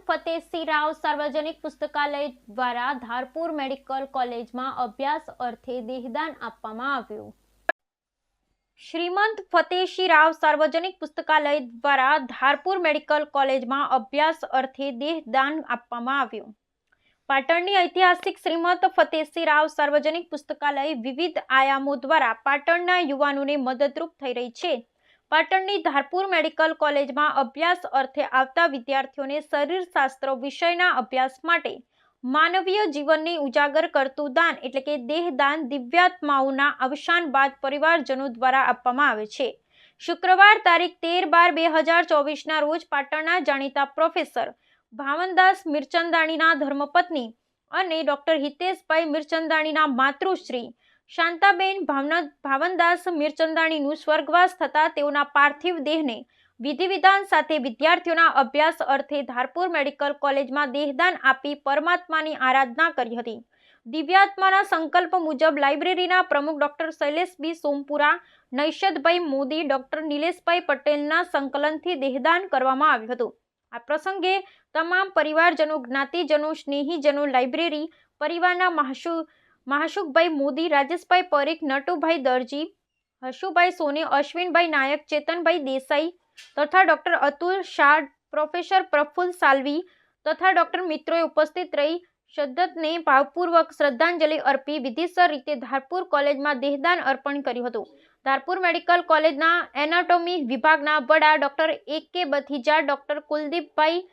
ફતેહસિંહ રાવ સાર્વજનિક પુસ્તકાલય દ્વારા ધારપુર મેડિકલ કોલેજમાં અભ્યાસ અર્થે દેહદાન આપવામાં આવ્યું. શ્રીમંત ફતેહસિંહ રાવ સાર્વજનિક પુસ્તકાલય દ્વારા ધારપુર મેડિકલ કોલેજમાં અભ્યાસ અર્થે દેહદાન આપવામાં આવ્યું. પાટણની ઐતિહાસિક શ્રીમંત ફતેહસિંહ રાવ સાર્વજનિક પુસ્તકાલય વિવિધ આયામો દ્વારા પાટણના યુવાનોને મદદરૂપ થઈ રહી છે. પાટણની ધારપુર મેડિકલ કોલેજમાં અભ્યાસ અર્થે આવતા વિદ્યાર્થીઓને શરીરશાસ્ત્ર વિષયના અભ્યાસ માટે માનવીય જીવનને ઉજાગર કરતું દાન એટલે કે દેહદાન દિવ્યાત્માઓના અવસાન બાદ પરિવારજનો દ્વારા આપવામાં આવે છે. શુક્રવાર તારીખ તેર બાર બે હજાર ચોવીસના રોજ પાટણના જાણીતા પ્રોફેસર ભાવનદાસ મિરચંદાણીના ધર્મપત્ની અને ડોક્ટર હિતેશભાઈ મિરચંદાણીના માતૃશ્રી શાંતાબેન ભાવના, ભાવનદાસ મીરચંદાણીનું સ્વર્ગવાસ થતાં તેઓના પાર્થિવ દેહને વિધિ વિધાન સાથે વિદ્યાર્થીઓના અભ્યાસ અર્થે ધારપુર મેડિકલ કોલેજમાં દેહદાન આપી પરમાત્માની આરાધના કરી હતી. દિવ્યાત્માના સંકલ્પ મુજબ લાઇબ્રેરીના પ્રમુખ doctor Shailesh B. Sompura Naishadbhai Modi, doctor Nileshbhai પટેલના સંકલનથી દેહદાન કરવામાં આવ્યું હતું. આ પ્રસંગે તમામ પરિવારજનો, જ્ઞાતિજનો, સ્નેહીજનો, લાઇબ્રેરી પરિવારના મહાશુ મહાશુકભાઈ મોદી, રાજેશભાઈ પરીખ, નટુભાઈ દરજી, હર્ષુભાઈ સોની, અશ્વિનભાઈ નાયક, ચેતનભાઈ દેસાઈ તથા ડૉક્ટર અતુલ શાહ, પ્રોફેસર પ્રફુલ્લ સાલ્વી તથા ડૉક્ટર મિત્રોએ ઉપસ્થિત રહી શદ્દતને ભાવપૂર્વક શ્રદ્ધાંજલિ અર્પી વિધિસર રીતે ધારપુર કોલેજમાં દેહદાન અર્પણ કર્યું હતું. ધારપુર મેડિકલ કોલેજના એનાટોમી વિભાગના વડા ડૉક્ટર એ કે બથીજા, ડૉક્ટર કુલદીપભાઈ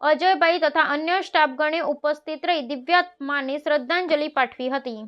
અજયભાઈ તથા અન્ય સ્ટાફગણે ઉપસ્થિત રહી દિવ્યાત્માને શ્રદ્ધાંજલિ પાઠવી હતી.